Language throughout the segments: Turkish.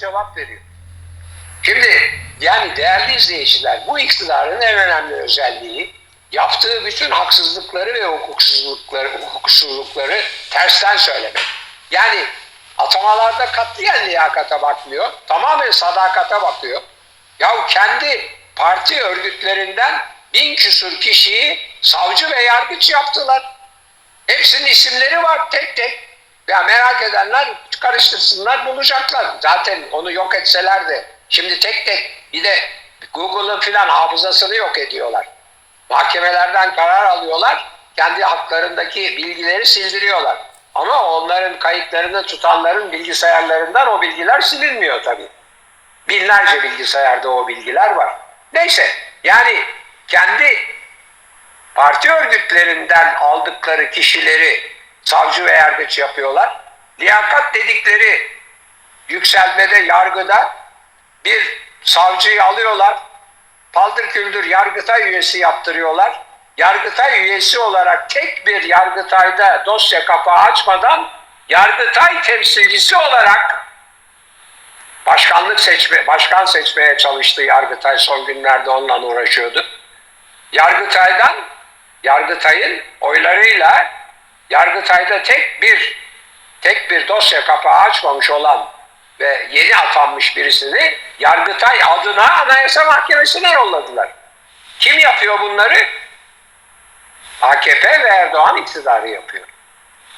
cevap veriyor. Şimdi yani değerli izleyiciler bu iktidarın en önemli özelliği yaptığı bütün haksızlıkları ve hukuksuzlukları, hukuksuzlukları tersten söylemek. Yani atamalarda katiyen liyakata bakmıyor. Tamamen sadakata bakıyor. Ya kendi parti örgütlerinden bin küsur kişiyi savcı ve yargıç yaptılar. Hepsinin isimleri var tek tek. Ya merak edenler karıştırsınlar bulacaklar. Zaten onu yok etseler de şimdi tek tek bir de Google'ın filan hafızasını yok ediyorlar. Mahkemelerden karar alıyorlar. Kendi haklarındaki bilgileri sildiriyorlar. Ama onların kayıtlarını tutanların bilgisayarlarından o bilgiler silinmiyor tabii. Binlerce bilgisayarda o bilgiler var. Neyse yani kendi parti örgütlerinden aldıkları kişileri savcı ve yargıç yapıyorlar. Liyakat dedikleri yükselmede, yargıda bir savcıyı alıyorlar. Paldır küldür yargıtay üyesi yaptırıyorlar. Yargıtay üyesi olarak tek bir yargıtayda dosya kapağı açmadan yargıtay temsilcisi olarak başkanlık seçme, başkan seçmeye çalıştı Yargıtay son günlerde onunla uğraşıyordu. Yargıtay'dan Yargıtay'ın oylarıyla Yargıtay'da tek bir tek bir dosya kapağı açmamış olan ve yeni atanmış birisini Yargıtay adına Anayasa Mahkemesi'ne yolladılar. Kim yapıyor bunları? AKP ve Erdoğan iktidarı yapıyor.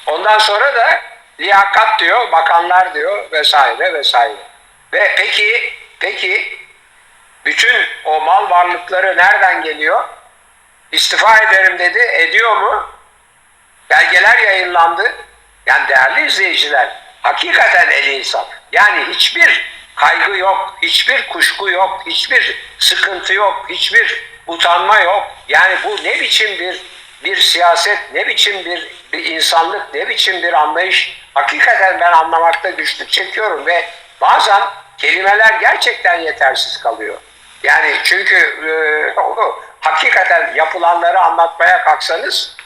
Ondan sonra da liyakat diyor, bakanlar diyor vesaire vesaire. Ve peki, peki bütün o mal varlıkları nereden geliyor? İstifa ederim dedi. Ediyor mu? Belgeler yayınlandı. Yani değerli izleyiciler, hakikaten eli insan. Yani hiçbir kaygı yok, hiçbir kuşku yok, hiçbir sıkıntı yok, hiçbir utanma yok. Yani bu ne biçim bir bir siyaset, ne biçim bir, bir insanlık, ne biçim bir anlayış. Hakikaten ben anlamakta güçlük çekiyorum ve bazen kelimeler gerçekten yetersiz kalıyor. Yani çünkü e, hakikaten yapılanları anlatmaya kalksanız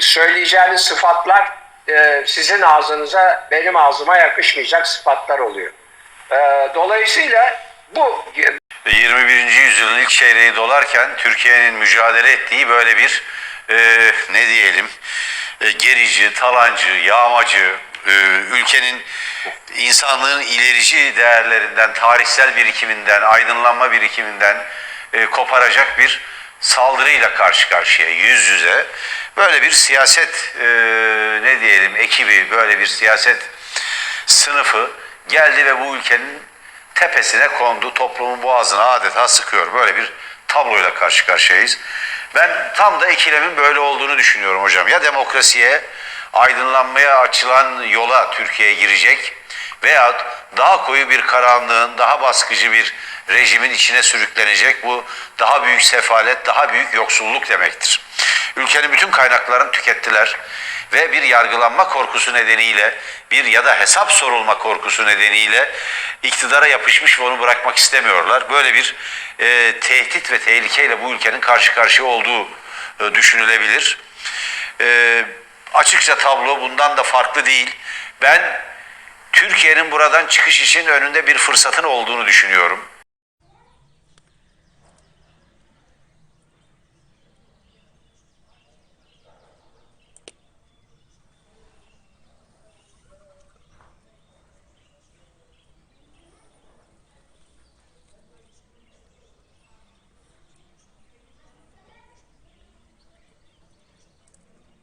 söyleyeceğiniz sıfatlar e, sizin ağzınıza benim ağzıma yakışmayacak sıfatlar oluyor. E, dolayısıyla bu 21. yüzyılın ilk çeyreği dolarken Türkiye'nin mücadele ettiği böyle bir e, ne diyelim e, gerici, talancı, yağmacı, e, ülkenin insanlığın ilerici değerlerinden, tarihsel birikiminden, aydınlanma birikiminden e, koparacak bir saldırıyla karşı karşıya, yüz yüze böyle bir siyaset e, ne diyelim ekibi, böyle bir siyaset sınıfı geldi ve bu ülkenin tepesine kondu, toplumun boğazına adeta sıkıyor. Böyle bir tabloyla karşı karşıyayız. Ben tam da ikilemin böyle olduğunu düşünüyorum hocam. Ya demokrasiye, aydınlanmaya açılan yola Türkiye girecek veyahut daha koyu bir karanlığın, daha baskıcı bir rejimin içine sürüklenecek. Bu daha büyük sefalet, daha büyük yoksulluk demektir. Ülkenin bütün kaynaklarını tükettiler ve bir yargılanma korkusu nedeniyle bir ya da hesap sorulma korkusu nedeniyle iktidara yapışmış ve onu bırakmak istemiyorlar. Böyle bir e, tehdit ve tehlikeyle bu ülkenin karşı karşıya olduğu e, düşünülebilir. E, açıkça tablo bundan da farklı değil. Ben Türkiye'nin buradan çıkış için önünde bir fırsatın olduğunu düşünüyorum.